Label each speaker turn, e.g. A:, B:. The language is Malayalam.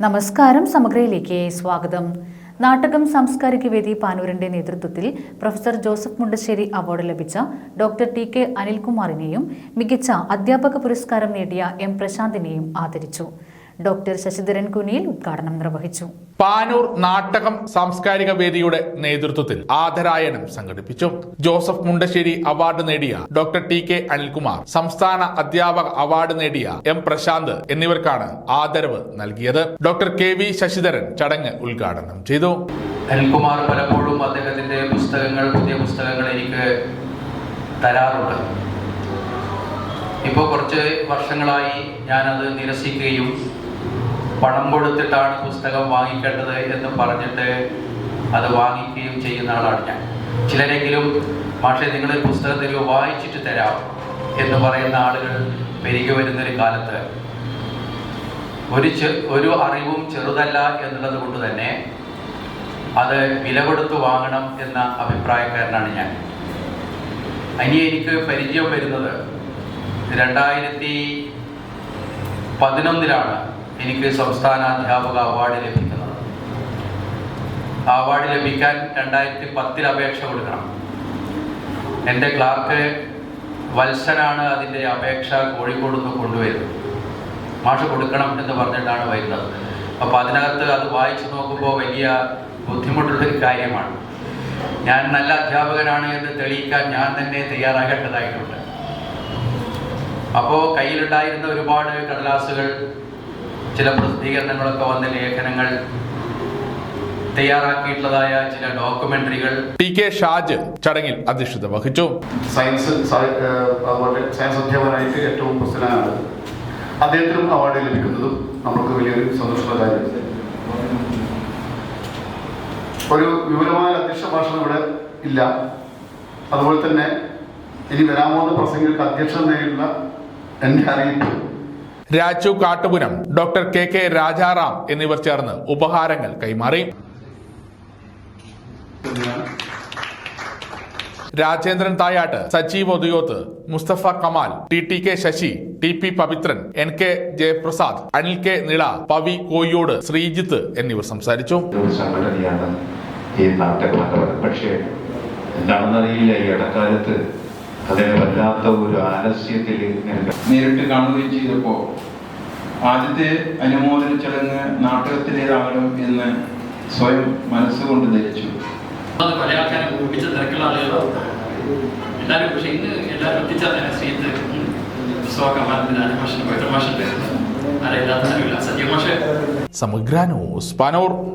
A: നമസ്കാരം സമഗ്രയിലേക്ക് സ്വാഗതം. നാടകം സാംസ്കാരിക വേദി പാനൂരിന്റെ നേതൃത്വത്തിൽ പ്രൊഫസർ ജോസഫ് മുണ്ടശ്ശേരി അവാർഡ് ലഭിച്ച ഡോക്ടർ ടി കെ അനിൽകുമാറിനെയും മികച്ച അധ്യാപക പുരസ്കാരം നേടിയ എം പ്രശാന്തിനെയും ആദരിച്ചു. ഡോക്ടർ ശശിധരൻ കുനിയിൽ ഉദ്ഘാടനം നിർവഹിച്ചു.
B: പാനൂർ നാട്ടകം സാംസ്കാരിക വേദിയുടെ നേതൃത്വത്തിൽ ആദരായനം സംഘടിപ്പിച്ചു. ജോസഫ് മുണ്ടശ്ശേരി അവാർഡ് നേടിയ ഡോക്ടർ ടി കെ അനിൽകുമാർ സംസ്ഥാന അധ്യാപക അവാർഡ് നേടിയ എം പ്രശാന്ത് എന്നിവർക്കാണ് ആദരവ് നൽകിയത്. ഡോക്ടർ കെ വി ശശിധരൻ ചടങ്ങ് ഉദ്ഘാടനം ചെയ്തു.
C: അനിൽകുമാർ പലപ്പോഴും അദ്ദേഹത്തിന്റെ പുസ്തകങ്ങൾ പുതിയ പുസ്തകങ്ങൾ എനിക്ക് തരാറുണ്ട്. ഇപ്പോൾ കുറച്ച് വർഷങ്ങളായി ഞാനത് നിരസിക്കുകയും പണം കൊടുത്തിട്ടാണ് പുസ്തകം വാങ്ങിക്കേണ്ടത് എന്ന് പറഞ്ഞിട്ട് അത് വാങ്ങിക്കുകയും ചെയ്യുന്ന ആളാണ് ഞാൻ. ചിലരെങ്കിലും പക്ഷേ നിങ്ങൾ പുസ്തകത്തിൽ വായിച്ചിട്ട് തരാം എന്ന് പറയുന്ന ആളുകൾ പെരുകി വരുന്നൊരു കാലത്ത് ഒരു ഒരു അറിവും ചെറുതല്ല എന്നുള്ളത് കൊണ്ട് തന്നെ അത് വില കൊടുത്ത് വാങ്ങണം എന്ന അഭിപ്രായക്കാരനാണ് ഞാൻ. ഇനി എനിക്ക് പരിചയം വരുന്നത് രണ്ടായിരത്തി പതിനൊന്നിലാണ്. എനിക്ക് സംസ്ഥാന അധ്യാപക അവാർഡ് ലഭിക്കുന്നത് ആ അവാർഡ് ലഭിക്കാൻ രണ്ടായിരത്തി പത്തിൽ അപേക്ഷ കൊടുക്കണം. എന്റെ ക്ലാർക്ക് വത്സനാണ് അതിന്റെ അപേക്ഷ കോഴിക്കോട് നിന്ന് കൊണ്ടുവരുന്നത്. മാഷ് കൊടുക്കണം എന്ന് പറഞ്ഞിട്ടാണ് വരുന്നത്. അപ്പോൾ അതിനകത്ത് അത് വായിച്ചു നോക്കുമ്പോൾ വലിയ ബുദ്ധിമുട്ടുള്ളൊരു കാര്യമാണ്. ഞാൻ നല്ല അധ്യാപകനാണ് എന്ന് തെളിയിക്കാൻ ഞാൻ തന്നെ തയ്യാറാകേണ്ടതായിട്ടുണ്ട്. അപ്പോൾ കയ്യിലുണ്ടായിരുന്ന ഒരുപാട് കടലാസുകൾ ചില പ്രസിദ്ധീകരണങ്ങളൊക്കെ വന്ന ലേഖനങ്ങൾ തയ്യാറാക്കിയിട്ടുള്ളതായ ചില ഡോക്യുമെന്ററികൾ.
B: ടി കെ ഷാജ് ചടങ്ങിൽ അധ്യക്ഷത വഹിച്ചു.
D: സയൻസ് അതുപോലെ സയൻസ് അധ്യാപകനായിട്ട് ഏറ്റവും പ്രസിദ്ധനാണ്. അദ്ദേഹത്തിനും അവാർഡ് ലഭിക്കുന്നതും നമുക്ക് വലിയൊരു സന്തോഷമുള്ള കാര്യം ഒരു വിപുലമായ അധ്യക്ഷ ഭാഷണം ഇവിടെ ഇല്ല. അതുപോലെ തന്നെ ഇനി വരാൻ പോകുന്ന പ്രസംഗങ്ങൾക്ക് അധ്യക്ഷത നേരിടുന്ന എന്റെ അറിയിപ്പ്
B: Raju Kattupuram doctor K K Rajaram എന്നിവർ ചേർന്ന് ഉപഹാരങ്ങൾ കൈമാറി. Rajendran Thayatt Sajeev Othuyoth Mustafa Kamal T T K Sasi T P Pavithran N K Jayaprasad Anil K Nila Pavi Koyode Sreejith എന്നിവർ സംസാരിച്ചു.
E: ഈ പക്ഷേ എന്താണെന്നറിയില്ല ഈ ഇടക്കാലത്ത് അതിന് വല്ലാത്ത ഒരു ആലസ്യത്തിൽ
F: നേരിട്ട് കാണുകയും ചെയ്തപ്പോൾ ആദ്യത്തെ അനുമോദന ചടങ്ങ് നാട്ടകത്തിലേതാകണം എന്ന് സ്വയം മനസ്സുകൊണ്ട് ധരിച്ചു.
G: അത് പല ആൾക്കാരും ഒപ്പിച്ച തിരക്കുള്ള ആളുകളാണ് എല്ലാവരും പക്ഷെ ഇന്ന് എല്ലാവരും എത്തിച്ചേർന്ന ശ്രീത്ത് പുസ്തകമാരുടെ മാഷൻ പവിത്ര മാഷുണ്ട് ആരെല്ലാത്ത സജീവ
B: സമഗ്ര ന്യൂസ് പാനൂർ.